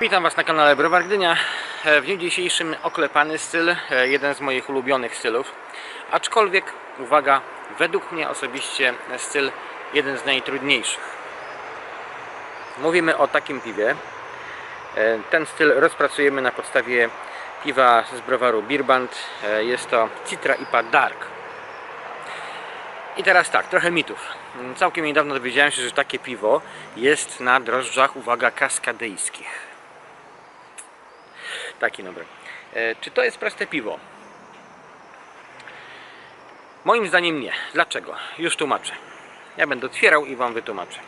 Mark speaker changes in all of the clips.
Speaker 1: Witam Was na kanale Browar Gdynia. E, W dniu dzisiejszym oklepany styl, e, jeden z moich ulubionych stylów. Aczkolwiek, uwaga, według mnie osobiście styl jeden z najtrudniejszych. Mówimy o takim piwie. E, Ten styl rozpracujemy na podstawie piwa z browaru Birband. Jest to Citra IPA Dark. I teraz tak, trochę mitów. Całkiem niedawno dowiedziałem się, że takie piwo jest na drożdżach, uwaga, kaskadyjskich. Taki dobry. E, czy to jest proste piwo? Moim zdaniem nie. Dlaczego? Już tłumaczę. Ja będę otwierał i Wam wytłumaczę.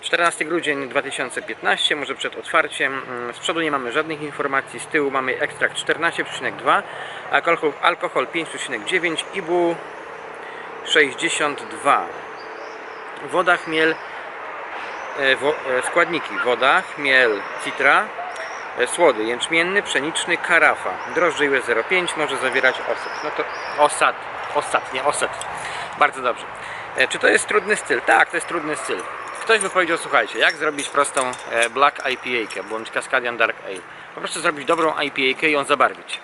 Speaker 1: 14 grudzień 2015, może przed otwarciem. Mm, Z przodu nie mamy żadnych informacji, z tyłu mamy ekstrakt 14,2, alkohol, alkohol 5,9, IBU 62. Woda, chmiel, e, wo, e, składniki woda, chmiel, citra, słody jęczmienny, pszeniczny, karafa. Drożdże US 0,5 może zawierać osad. No to osad, osad, nie osad. Bardzo dobrze. E, Czy to jest trudny styl? Tak, to jest trudny styl. Ktoś by powiedział, słuchajcie, jak zrobić prostą e, Black IPA bądź Cascadian Dark Ale. Po prostu zrobić dobrą IPA i ją zabarwić.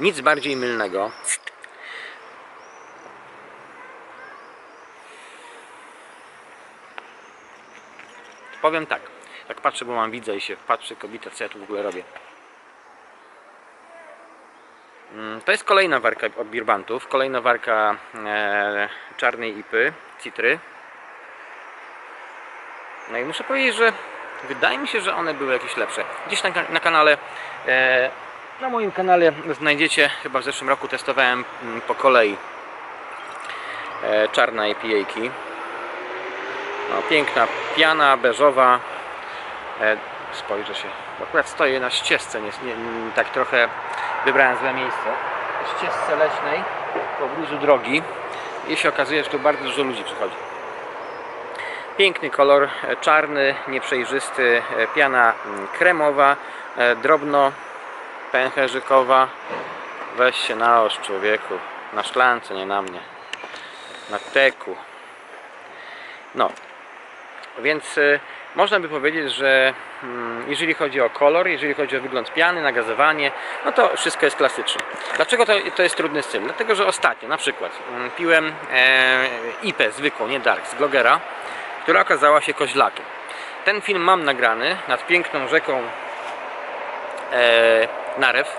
Speaker 1: Nic bardziej mylnego. Powiem tak, tak patrzę, bo mam widzę i się patrzy kobieta, co ja tu w ogóle robię. Mm, To jest kolejna warka od Birbantów, kolejna warka e, czarnej ipy, citry. No i muszę powiedzieć, że wydaje mi się, że one były jakieś lepsze. Gdzieś na, na kanale, e, na moim kanale znajdziecie, chyba w zeszłym roku testowałem mm, po kolei e, czarne IPA-ki. No, piękna piana beżowa. E, spojrzę się. Akurat stoję na ścieżce, nie, nie, tak trochę wybrałem złe miejsce. Ścieżce leśnej po bluzu drogi i się okazuje, że tu bardzo dużo ludzi przychodzi. Piękny kolor, e, czarny, nieprzejrzysty, e, piana mm, kremowa, drobno pęcherzykowa. Weź się na osz człowieku, na szklance, nie na mnie. Na teku. No, więc y, można by powiedzieć, że mm, jeżeli chodzi o kolor, jeżeli chodzi o wygląd piany, nagazowanie, no to wszystko jest klasyczne. Dlaczego to, to jest trudny styl? Dlatego, że ostatnio na przykład mm, piłem e, IPę zwykłą, nie Dark, z Glogera, która okazała się koźlakiem. Ten film mam nagrany nad piękną rzeką e, Narew,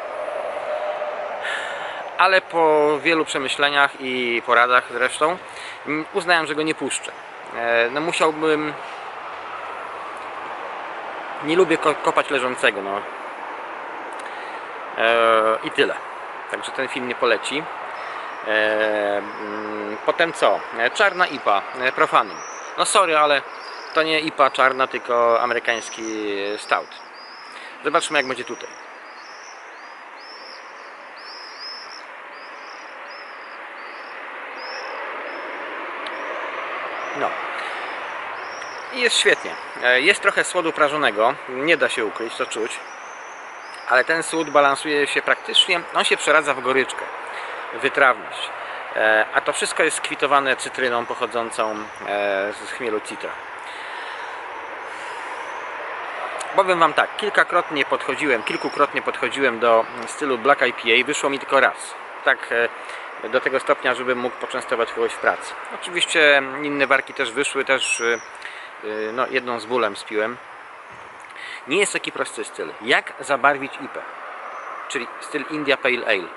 Speaker 1: ale po wielu przemyśleniach i poradach zresztą mm, uznałem, że go nie puszczę. E, No musiałbym nie lubię ko- kopać leżącego, no. E, I tyle. Także ten film nie poleci. E, mm, potem co? Czarna IPA, Profanum. No sorry, ale to nie IPA czarna, tylko amerykański stout. Zobaczmy jak będzie tutaj. No. I jest świetnie. E, Jest trochę słodu prażonego, nie da się ukryć, to czuć. Ale ten słód balansuje się praktycznie, on się przeradza w goryczkę, wytrawność. E, A to wszystko jest skwitowane cytryną pochodzącą e, z chmielu citra. Powiem Wam tak, kilkakrotnie podchodziłem, kilkukrotnie podchodziłem do stylu Black IPA, wyszło mi tylko raz. Tak do tego stopnia, żebym mógł poczęstować kogoś w pracy. Oczywiście inne warki też wyszły, też e, e, no, jedną z bólem spiłem. Nie jest taki prosty styl. Jak zabarwić IPę? Czyli styl India Pale Ale.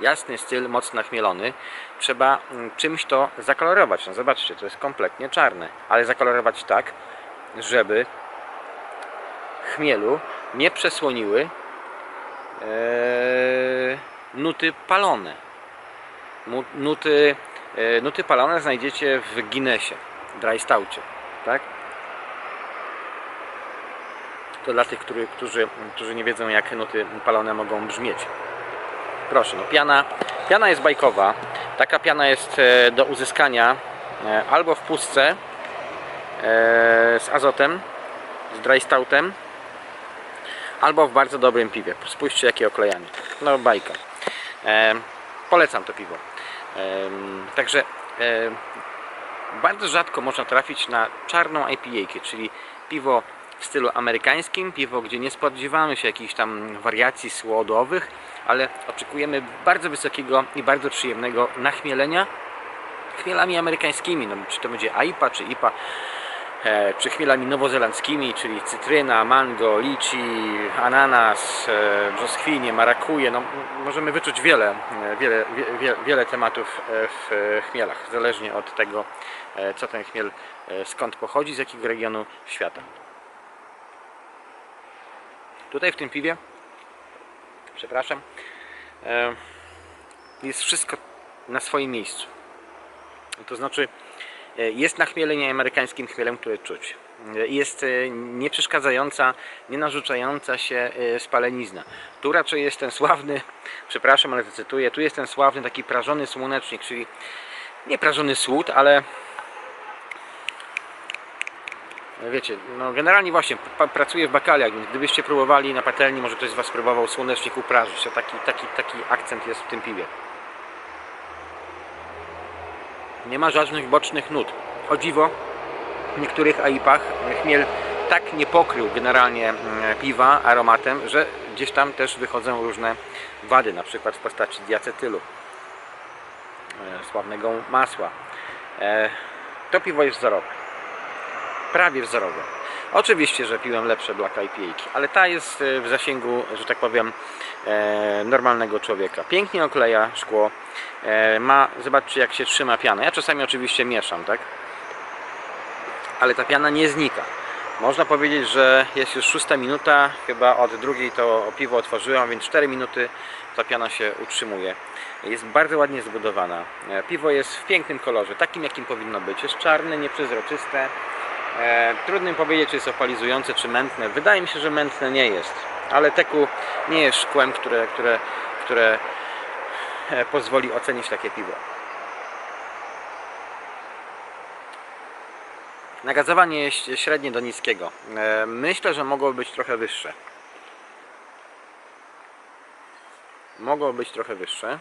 Speaker 1: Jasny styl, mocno nachmielony. Trzeba mm, czymś to zakolorować. No zobaczcie, to jest kompletnie czarne. Ale zakolorować tak, żeby chmielu nie przesłoniły e, nuty palone. Nuty, e, nuty palone znajdziecie w Guinnessie, dry stoucie, tak? To dla tych, który, którzy, którzy nie wiedzą jak nuty palone mogą brzmieć. Proszę, no piana, piana jest bajkowa. Taka piana jest e, do uzyskania e, albo w pustce z azotem, z dry stoutem, albo w bardzo dobrym piwie. Spójrzcie jakie oklejanie. No bajka. Polecam to piwo. Także bardzo rzadko można trafić na czarną IPA, czyli piwo w stylu amerykańskim, piwo, gdzie nie spodziewamy się jakichś tam wariacji słodowych, ale oczekujemy bardzo wysokiego i bardzo przyjemnego nachmielenia chmielami amerykańskimi, no, czy to będzie AIPA, czy IPA, e, czy chmielami nowozelandzkimi, czyli cytryna, mango, liczy, ananas, e, brzoskwinie, marakuje, no, możemy wyczuć wiele, e, wiele, wie, wie, wiele tematów w chmielach, zależnie od tego, co ten chmiel, skąd pochodzi, z jakiego regionu świata. Tutaj w tym piwie, przepraszam, jest wszystko na swoim miejscu. To znaczy, jest nachmielenie amerykańskim chmielem, które czuć. E, Jest e, nieprzeszkadzająca, nie narzucająca się e, spalenizna. Tu raczej jest ten sławny, przepraszam, ale zacytuję, tu jest ten sławny taki prażony słonecznik, czyli nie prażony słód, ale wiecie, no generalnie właśnie pracuję w bakaliach, więc gdybyście próbowali na patelni, może ktoś z Was próbował słonecznik uprażyć, to taki, taki, taki akcent jest w tym piwie. Nie ma żadnych bocznych nut. O dziwo, w niektórych AIP-ach chmiel tak nie pokrył generalnie mm, piwa aromatem, że gdzieś tam też wychodzą różne wady, na przykład w postaci diacetylu, e, sławnego masła. E, To piwo jest wzorowe. Prawie wzorowe. Oczywiście, że piłem lepsze Black IPA, ale ta jest e, w zasięgu, że tak powiem, e, normalnego człowieka. Pięknie okleja szkło. E, ma, zobaczcie jak się trzyma piana. Ja czasami oczywiście mieszam, tak? Ale ta piana nie znika. Można powiedzieć, że jest już szósta minuta, chyba od drugiej to piwo otworzyłam, więc 4 minuty ta piana się utrzymuje. Jest bardzo ładnie zbudowana. Piwo jest w pięknym kolorze, takim jakim powinno być. Jest czarne, nieprzezroczyste. E, trudno mi powiedzieć, czy jest opalizujące, czy mętne. Wydaje mi się, że mętne nie jest, ale teku nie jest szkłem, które, które, które e, pozwoli ocenić takie piwo. Nagazowanie jest średnie do niskiego. E, Myślę, że mogło być trochę wyższe. Mogło być trochę wyższe.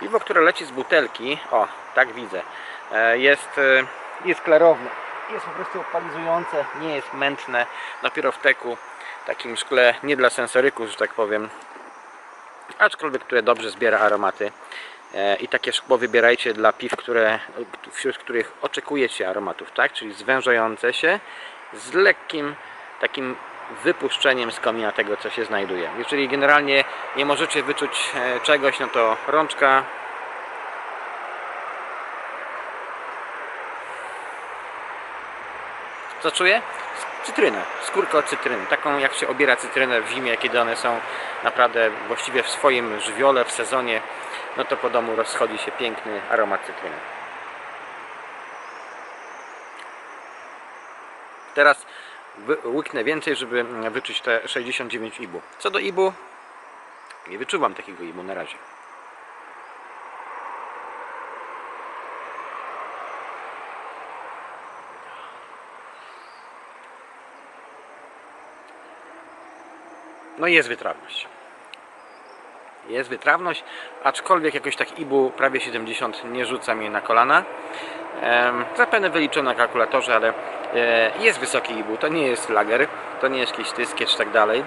Speaker 1: Piwo, które leci z butelki, o, tak widzę, jest, e, jest klarowne. Jest po prostu opalizujące, nie jest mętne. Dopiero w teku, takim szkle, nie dla sensoryków, że tak powiem, aczkolwiek które dobrze zbiera aromaty. E, I takie szkło wybierajcie dla piw, które, wśród których oczekujecie aromatów, tak? Czyli zwężające się z lekkim takim wypuszczeniem z komina tego, co się znajduje. Jeżeli generalnie nie możecie wyczuć e, czegoś, no to rączka Co czuję? Cytrynę, skórkę od cytryny. Taką jak się obiera cytrynę w zimie, kiedy one są naprawdę właściwie w swoim żywiole, w sezonie, no to po domu rozchodzi się piękny aromat cytryny. Teraz łyknę więcej, żeby wyczuć te 69 ibu. Co do ibu, nie wyczuwam takiego ibu na razie. No jest wytrawność. Jest wytrawność, aczkolwiek jakoś tak IBU prawie 70 nie rzuca mnie na kolana. Zapewne wyliczone na kalkulatorze, ale e, jest wysoki IBU. To nie jest lager, to nie jest jakiś tyskie czy tak dalej.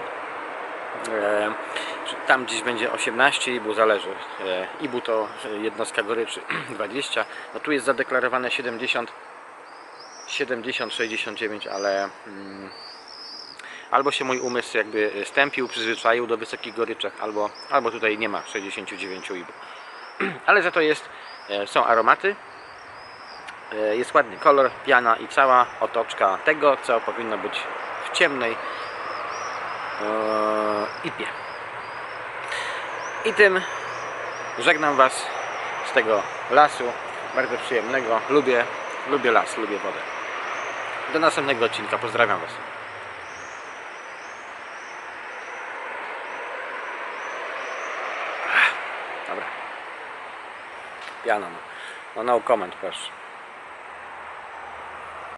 Speaker 1: Tam gdzieś będzie 18 IBU, zależy. E, IBU to jednostka goryczy 20. No tu jest zadeklarowane 70, 70, 69, ale mm, albo się mój umysł jakby stępił, przyzwyczaił do wysokich goryczek, albo, albo tutaj nie ma 69 IBU. Ale za to jest, e, są aromaty, e, jest ładny kolor, piana i cała otoczka tego, co powinno być w ciemnej e, ipie. I tym żegnam Was z tego lasu, bardzo przyjemnego. Lubię, lubię las, lubię wodę. Do następnego odcinka, pozdrawiam Was. pianam. Man nav komentu par šo.